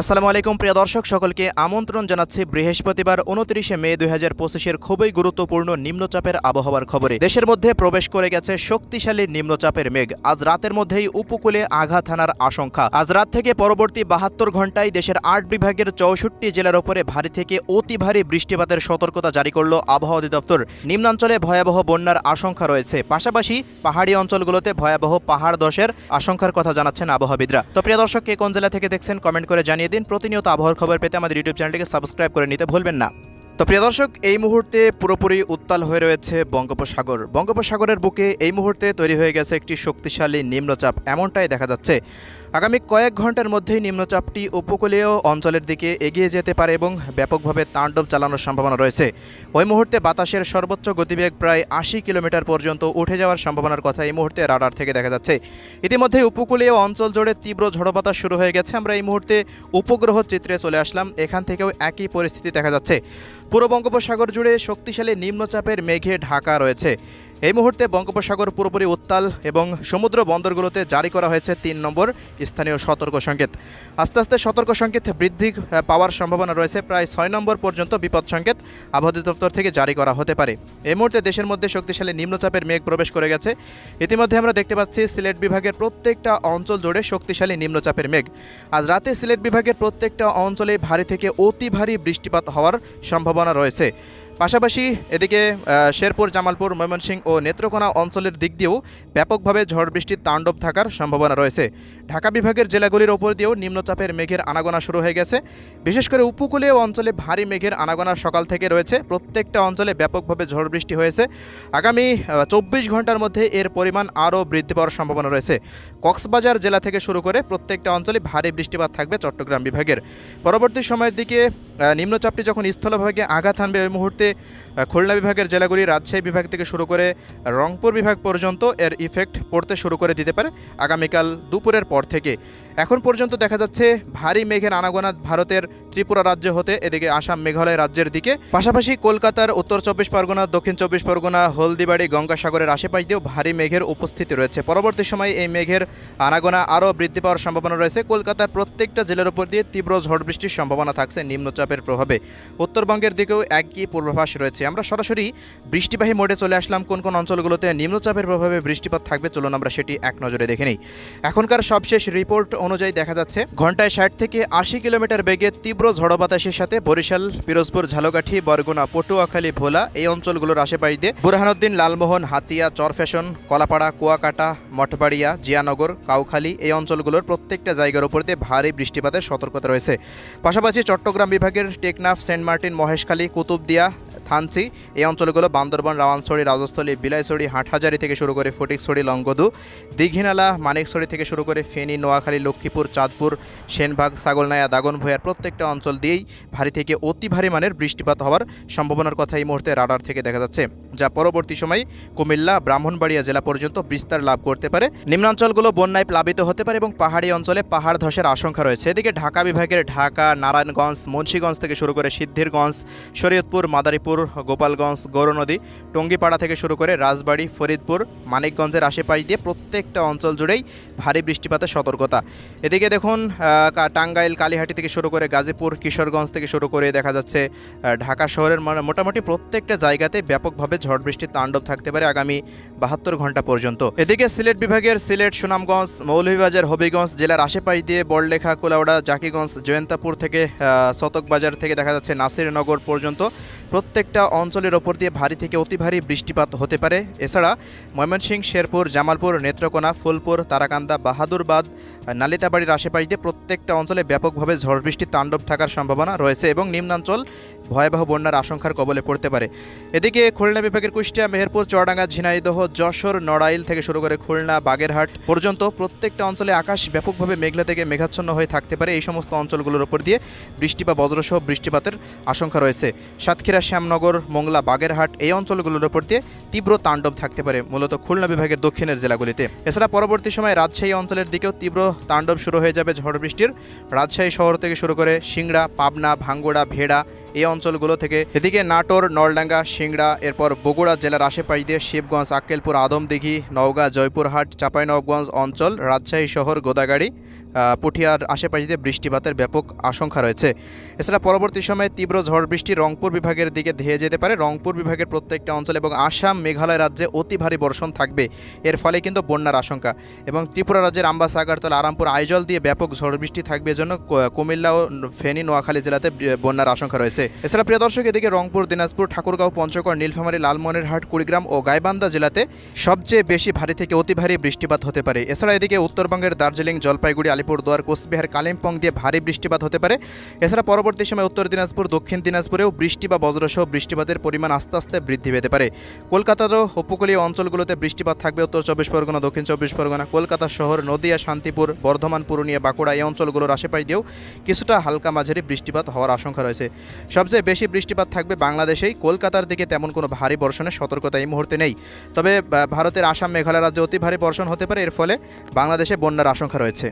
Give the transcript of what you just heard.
আসসালামু আলাইকুম, প্রিয় দর্শক, সকলকে আমন্ত্রণ জানাচ্ছি বৃহস্পতিবার উনত্রিশে মে দুই হাজার পঁচিশের খুবই গুরুত্বপূর্ণ নিম্নচাপের আবহাওয়ার খবরে। দেশের মধ্যে প্রবেশ করে গেছে শক্তিশালী নিম্নচাপের মেঘ। আজ রাতের মধ্যেই উপকূলে আঘাত হানার আশঙ্কা। আজ রাত থেকে পরবর্তী বাহাত্তর ঘন্টায় দেশের আট বিভাগের চৌষট্টি জেলার ওপরে ভারী থেকে অতি ভারী বৃষ্টিপাতের সতর্কতা জারি করল আবহাওয়া অধিদপ্তর। নিম্নাঞ্চলে ভয়াবহ বন্যার আশঙ্কা রয়েছে। পাশাপাশি পাহাড়ি অঞ্চলগুলোতে ভয়াবহ পাহাড় দশের আশঙ্কার কথা জানাচ্ছেন আবহাওয়াবিদরা। তো প্রিয় দর্শক, কে কোন জেলা থেকে দেখছেন, কমেন্ট করে জানিয়ে দিন প্রতিনিয়ত আবহাওয়ার খবর পেতে আমাদের ইউটিউব চ্যানেলটিকে সাবস্ক্রাইব করে নিতে ভুলবেন না। তো প্রিয় দর্শক, এই মুহূর্তে পুরোপুরি উত্তাল হয়ে রয়েছে বঙ্গোপসাগর। বঙ্গোপসাগরের বুকে এই মুহূর্তে তৈরি হয়ে গেছে একটি শক্তিশালী নিম্নচাপ। এমনটাই দেখা যাচ্ছে। আগামী কয়েক ঘণ্টার মধ্যেই নিম্নচাপটি উপকূলীয় অঞ্চলের দিকে এগিয়ে যেতে পারে এবং ব্যাপকভাবে তাণ্ডব চালানোর সম্ভাবনা রয়েছে। ওই মুহূর্তে বাতাসের সর্বোচ্চ গতিবেগ প্রায় আশি কিলোমিটার পর্যন্ত উঠে যাওয়ার সম্ভাবনার কথা এই মুহূর্তে রাডার থেকে দেখা যাচ্ছে। ইতিমধ্যে উপকূলীয় অঞ্চল জুড়ে তীব্র ঝড়ো বাতাস শুরু হয়ে গেছে। আমরা এই মুহূর্তে উপগ্রহ চিত্রে চলে আসলাম। এখান থেকেও একই পরিস্থিতি দেখা যাচ্ছে। পুরো বঙ্গোপসাগর জুড়ে শক্তিশালী নিম্নচাপের মেঘে ঢাকা রয়েছে। এই মুহূর্তে বঙ্গোপসাগর পুরোপুরি উত্তাল এবং সমুদ্র বন্দরগুলোতে জারি করা হয়েছে তিন নম্বর স্থানীয় সতর্ক সংকেত। আস্তে আস্তে সতর্ক সংকেত বৃদ্ধি পাওয়ার সম্ভাবনা রয়েছে প্রায় ছয় নম্বর পর্যন্ত বিপদ সংকেত আবহাওয়া দপ্তর থেকে জারি করা হতে পারে। এই মুহূর্তে দেশের মধ্যে শক্তিশালী নিম্নচাপের মেঘ প্রবেশ করে গেছে। ইতিমধ্যে আমরা দেখতে পাচ্ছি সিলেট বিভাগের প্রত্যেকটা অঞ্চল জুড়ে শক্তিশালী নিম্নচাপের মেঘ। আজ রাতে সিলেট বিভাগের প্রত্যেকটা অঞ্চলে ভারী থেকে অতি ভারী বৃষ্টিপাত হওয়ার সম্ভাবনা রয়েছে। পাশাপাশি এদিকে শেরপুর, জামালপুর, ময়মনসিংহ ও নেত্রকোনা অঞ্চলের দিক দিয়েও ব্যাপকভাবে ঝড় বৃষ্টির তাণ্ডব থাকার সম্ভাবনা রয়েছে। ঢাকা বিভাগের জেলাগুলির ওপর দিয়েও নিম্নচাপের মেঘের আনাগোনা শুরু হয়ে গেছে। বিশেষ করে উপকূলীয় অঞ্চলে ভারী মেঘের আনাগোনা সকাল থেকে রয়েছে। প্রত্যেকটা অঞ্চলে ব্যাপকভাবে ঝড় বৃষ্টি হয়েছে। আগামী চব্বিশ ঘণ্টার মধ্যে এর পরিমাণ আরও বৃদ্ধি পাওয়ার সম্ভাবনা রয়েছে। কক্সবাজার জেলা থেকে শুরু করে প্রত্যেকটা অঞ্চলে ভারী বৃষ্টিপাত থাকবে চট্টগ্রাম বিভাগের। পরবর্তী সময়ের দিকে নিম্নচাপটি যখন স্থলভাগে আঘাত হানবে ওই মুহূর্তে খুলনা বিভাগের জেলাগুলি রাজশাহী বিভাগ থেকে শুরু করে রংপুর বিভাগ পর্যন্ত এর ইফেক্ট পড়তে শুরু করে দিতে পারে আগামীকাল দুপুরের পর থেকে। এখন পর্যন্ত দেখা যাচ্ছে ভারী মেঘের আনাগোনা ভারতের ত্রিপুরা রাজ্য হতে, এদিকে আসাম, মেঘালয় রাজ্যের দিকে। পাশাপাশি কলকাতার উত্তর চব্বিশ পরগনা, দক্ষিণ চব্বিশ পরগনা, হলদিবাড়ি, গঙ্গাসাগরের আশেপাশ দিয়েও ভারী মেঘের উপস্থিতি রয়েছে। পরবর্তী সময়ে এই মেঘের আনাগোনা আরও বৃদ্ধি পাওয়ার সম্ভাবনা রয়েছে। কলকাতার প্রত্যেকটা জেলার উপর দিয়ে তীব্র ঝড় বৃষ্টির সম্ভাবনা থাকছে। নিম্নচাপের প্রভাবে। উত্তরবঙ্গের দিকেও একই পূর্বাভাস রয়েছে। আমরা সরাসরি বৃষ্টিবাহী মোডে চলে আসলাম। কোন কোন অঞ্চলগুলোতে নিম্নচাপের প্রভাবে বৃষ্টিপাত থাকবে চলুন আমরা সেটি এক নজরে দেখে নিই। এখনকার সবশেষ রিপোর্ট অনুযায়ী দেখা যাচ্ছে, ঘন্টায় ষাট থেকে আশি কিলোমিটার বেগে তীব্র ঝড়ো বাতাসের সাথে বরিশাল, পিরোজপুর, ঝালকাঠি, বরগুনা, পটুয়াখালী, ভোলা এই অঞ্চলগুলোর আশেপাশ দিয়ে বুরহানুদ্দিন, লালমোহন, হাতিয়া, চরফ্যাশন, কলাপাড়া, কুয়াকাটা, মঠবাড়িয়া, জিয়ানগর, কাউখালী এই অঞ্চলগুলোর প্রত্যেকটা জায়গার উপর দিয়ে ভারী বৃষ্টিপাতের সতর্কতা রয়েছে। পাশাপাশি চট্টগ্রাম বিভাগের টেকনাফ, সেন্ট মার্টিন, মহেশখালী, কুতুবদিয়া, থানচি, এই অঞ্চলগুলো বান্দরবন রাওয়ানছড়ি রাজস্থলী, বিলাইছড়ি, হাটহাজারি থেকে শুরু করে ফটিকছড়ি লঙ্গদু দীঘিনালা, মানিকছড়ি থেকে শুরু করে ফেনী, নোয়াখালী, লক্ষ্মীপুর, চাঁদপুর, সেনবাগ ছাগলনায়া দাগনভূয়ার প্রত্যেকটা অঞ্চল দিয়েই ভারী থেকে অতি ভারী মানের বৃষ্টিপাত হওয়ার সম্ভাবনার কথা এই মুহূর্তে রাডার থেকে দেখা যাচ্ছে। যা পরবর্তী সময় কুমিল্লা, ব্রাহ্মণবাড়িয়া জেলা পর্যন্ত বিস্তার লাভ করতে পারে। নিম্নাঞ্চলগুলো বন্যায় প্লাবিত হতে পারে এবং পাহাড়ি অঞ্চলে পাহাড় ধসের আশঙ্কা রয়েছে। এদিকে ঢাকা বিভাগের ঢাকা, নারায়ণগঞ্জ, মুন্সীগঞ্জ থেকে শুরু করে সিদ্ধিরগঞ্জ, শরীয়তপুর, মাদারীপুর, গোপালগঞ্জ গৌরনদী টঙ্গিপাড়া থেকে শুরু করে রাজবাড়ি, ফরিদপুর, মানিকগঞ্জের আশেপাশ দিয়ে প্রত্যেকটা অঞ্চল জুড়েই ভারী বৃষ্টিপাতের সতর্কতা। এদিকে দেখুন টাঙ্গাইল, কালীহাটি থেকে শুরু করে গাজীপুর, কিশোরগঞ্জ থেকে শুরু করে দেখা যাচ্ছে ঢাকা শহরের মোটামুটি প্রত্যেকটা জায়গাতে ব্যাপকভাবে ঝড় বৃষ্টির তাণ্ডব থাকতে পারে আগামী বাহাত্তর ঘণ্টা পর্যন্ত। এদিকে সিলেট বিভাগের সিলেট, সুনামগঞ্জ, মৌলভীবাজার, হবিগঞ্জ জেলার আশেপাশ দিয়ে বড়লেখা কুলাউড়া জাকিগঞ্জ, জয়ন্তাপুর থেকে শতকবাজার থেকে দেখা যাচ্ছে নাসিরনগর পর্যন্ত। প্রত্যেকটা অঞ্চলের ওপর দিয়ে ভারী থেকে অতি ভারী বৃষ্টিপাত হতে পারে। এছাড়া ময়মনসিংহ, শেরপুর, জামালপুর, নেত্রকোনা, ফুলপুর, তারাকান্দা, বাহাদুরবাদ, নালিতাবাড়ির আশেপাশ দিয়ে প্রত্যেকটা অঞ্চলে ব্যাপকভাবে ঝড় বৃষ্টির তাণ্ডব থাকার সম্ভাবনা রয়েছে এবং নিম্নাঞ্চল ভয়াবহ বন্যার আশঙ্কার কবলে পড়তে পারে। এদিকে খুলনা বিভাগের কুষ্টিয়া, মেহেরপুর, চুয়াডাঙ্গা, ঝিনাইদহ, যশোর, নড়াইল থেকে শুরু করে খুলনা, বাগেরহাট পর্যন্ত প্রত্যেকটা অঞ্চলে আকাশ ব্যাপকভাবে মেঘলা থেকে মেঘাচ্ছন্ন হয়ে থাকতে পারে। এই সমস্ত অঞ্চলগুলোর উপর দিয়ে বৃষ্টি বা বজ্রসহ বৃষ্টিপাতের আশঙ্কা রয়েছে। সাতক্ষীরা, শ্যামনগর, মোংলা, বাগেরহাট এই অঞ্চলগুলোর উপর দিয়ে তীব্র তাণ্ডব থাকতে পারে, মূলত খুলনা বিভাগের দক্ষিণের জেলাগুলিতে। এছাড়া পরবর্তী সময় রাজশাহী অঞ্চলের দিকেও তীব্র তাণ্ডব শুরু হয়ে যাবে ঝড় বৃষ্টির। রাজশাহী শহর থেকে শুরু করে সিংড়া, পাবনা, ভাঙ্গুড়া, ভেড়া এই অঞ্চলগুলো থেকে। এদিকে নাটোর, নলডাঙ্গা, সিংড়া, এরপর বগুড়া জেলার আশেপাশ দিয়ে শিবগঞ্জ, আক্কেলপুর, আদমদিঘি, নওগাঁ, জয়পুরহাট, চাঁপাইনবাবগঞ্জ অঞ্চল, রাজশাহী শহর, গোদাগাড়ি পুঠিয়ার আশেপাশে দিয়ে বৃষ্টিপাতের ব্যাপক আশঙ্কা রয়েছে। এছাড়া পরবর্তী সময়ে তীব্র ঝড় বৃষ্টি রংপুর বিভাগের দিকে ধেয়ে যেতে পারে। রংপুর বিভাগের প্রত্যেকটা অঞ্চল এবং আসাম, মেঘালয় রাজ্যে অতি ভারী বর্ষণ থাকবে। এর ফলে কিন্তু বন্যার আশঙ্কা। এবং ত্রিপুরা রাজ্যের আম্বাসা আগারতলা আরামপুর, আইজল দিয়ে ব্যাপক ঝড় বৃষ্টি থাকবে এজন্য ক- কুমিল্লা ও ফেনী, নোয়াখালী জেলাতে বন্যার আশঙ্কা রয়েছে। এছাড়া প্রিয় দর্শক, এদিকে রংপুর, দিনাজপুর, ঠাকুরগাঁও, পঞ্চগড়, নীলফামারী, লালমনিরহাট, কুড়িগ্রাম ও গাইবান্ধা জেলাতে সবচেয়ে বেশি ভারী থেকে অতি ভারী বৃষ্টিপাত হতে পারে। এছাড়া এদিকে উত্তরবঙ্গের দার্জিলিং, জলপাইগুড়ি আলিপুরদুয়ার কোচবিহার, কালিম্পং দিয়ে ভারী বৃষ্টিপাত হতে পারে। এছাড়া পরবর্তী সময় উত্তর দিনাজপুর, দক্ষিণ দিনাজপুরেও বৃষ্টি বা বজ্রসহ বৃষ্টিপাতের পরিমাণ আস্তে আস্তে বৃদ্ধি পেতে পারে। কলকাতারও উপকূলীয় অঞ্চলগুলোতে বৃষ্টিপাত থাকবে উত্তর চব্বিশ পরগনা, দক্ষিণ চব্বিশ পরগনা, কলকাতা শহর, নদিয়া, শান্তিপুর, বর্ধমান, পুরুলিয়া, বাঁকুড়া এই অঞ্চলগুলোর আশেপাশ দিয়েও কিছুটা হালকা মাঝারি বৃষ্টিপাত হওয়ার আশঙ্কা রয়েছে। সবচেয়ে বেশি বৃষ্টিপাত থাকবে বাংলাদেশেই। কলকাতার দিকে তেমন কোনো ভারী বর্ষণের সতর্কতা এই মুহূর্তে নেই। তবে ভারতের আসাম, মেঘালয় রাজ্যে অতি ভারী বর্ষণ হতে পারে। এর ফলে বাংলাদেশে বন্যার আশঙ্কা রয়েছে।